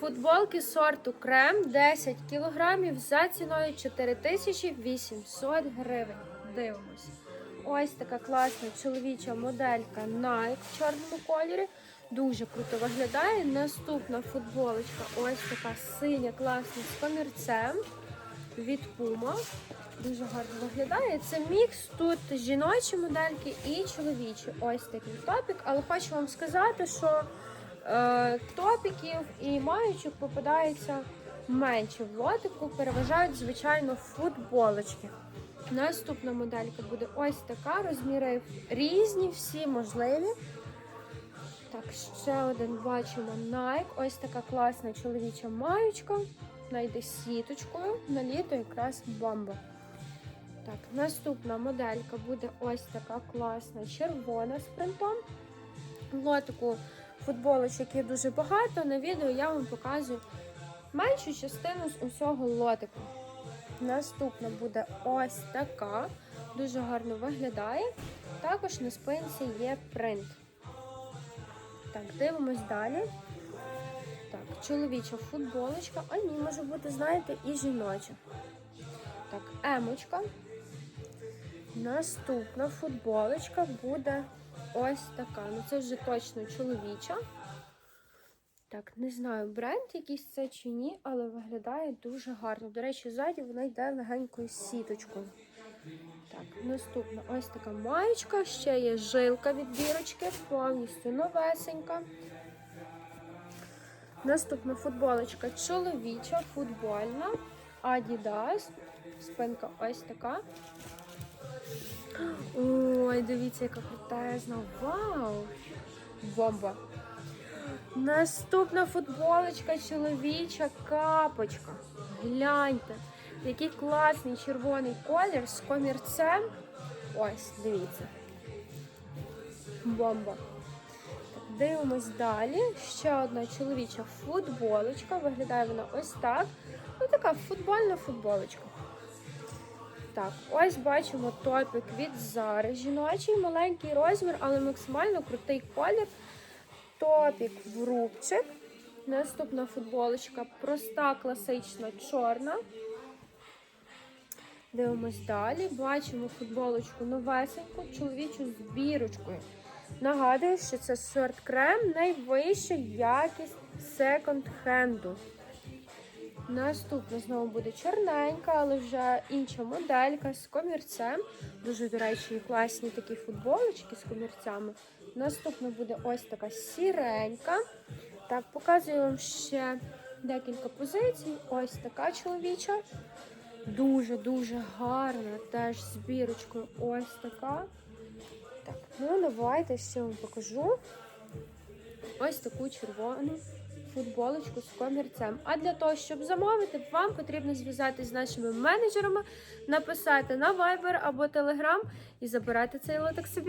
Футболки сорту крем 10 кілограмів за ціною 4800 гривень. Дивимось. Ось така класна чоловіча моделька Nike в чорному кольорі. Дуже круто виглядає. Наступна футболочка ось така синя, класна з комірцем від Puma. Дуже гарно виглядає. Це мікс тут жіночі модельки і чоловічі. Ось такий топік. Але хочу вам сказати, що топіків і маючок попадається менше в лотику, переважають, звичайно, футболочки. Наступна моделька буде ось така. Розміри різні, всі можливі. Так, ще один бачимо Nike. Ось така класна чоловіча маючка. Найде сіточкою. На літо якраз бомба. Так, наступна моделька буде ось така класна червона з принтом. Лотику футболочок є дуже багато. На відео я вам показую меншу частину з усього лотику. Наступна буде ось така. Дуже гарно виглядає. Також на спинці є принт. Так, дивимось далі. Так, чоловіча футболочка, а ні, може бути, знаєте, і жіноча. Так, емочка. Наступна футболочка буде ось така. Ну, це вже точно чоловіча. Так, не знаю, бренд якийсь це чи ні, але виглядає дуже гарно. До речі, ззаді вона йде легенькою сіточкою. Так, наступна ось така маєчка, ще є жилка від бірочки, повністю новесенька. Наступна футболочка чоловіча, футбольна, Adidas. Спинка ось така. Ой, дивіться, яка крутезна. Вау! Бомба! Наступна футболочка чоловіча капочка. Гляньте, який класний червоний колір з комірцем. Ось, дивіться. Бомба. Дивимось далі. Ще одна чоловіча футболочка. Виглядає вона ось так. Ну, така футбольна футболочка. Так, ось бачимо топік від Зари. Жіночий, маленький розмір, але максимально крутий колір. Топік в рубчик. Наступна футболочка проста, класична, чорна. Дивимось далі. Бачимо футболочку новесеньку, чоловічу з бірочкою. Нагадую, що це сорт крем, найвища якість секонд-хенду. Наступна знову буде чорненька, але вже інша моделька з комірцем. Дуже, до речі, класні такі футболочки з комірцями. Наступна буде ось така сіренька. Так, показую вам ще декілька позицій. Ось така чоловіча. Дуже-дуже гарна, теж з бірочкою. Ось така. Так, ну давайте ще вам покажу ось таку червону футболочку з комірцем. А для того, щоб замовити, вам потрібно зв'язатися з нашими менеджерами, написати на Viber або Telegram і забирати цей лоток собі.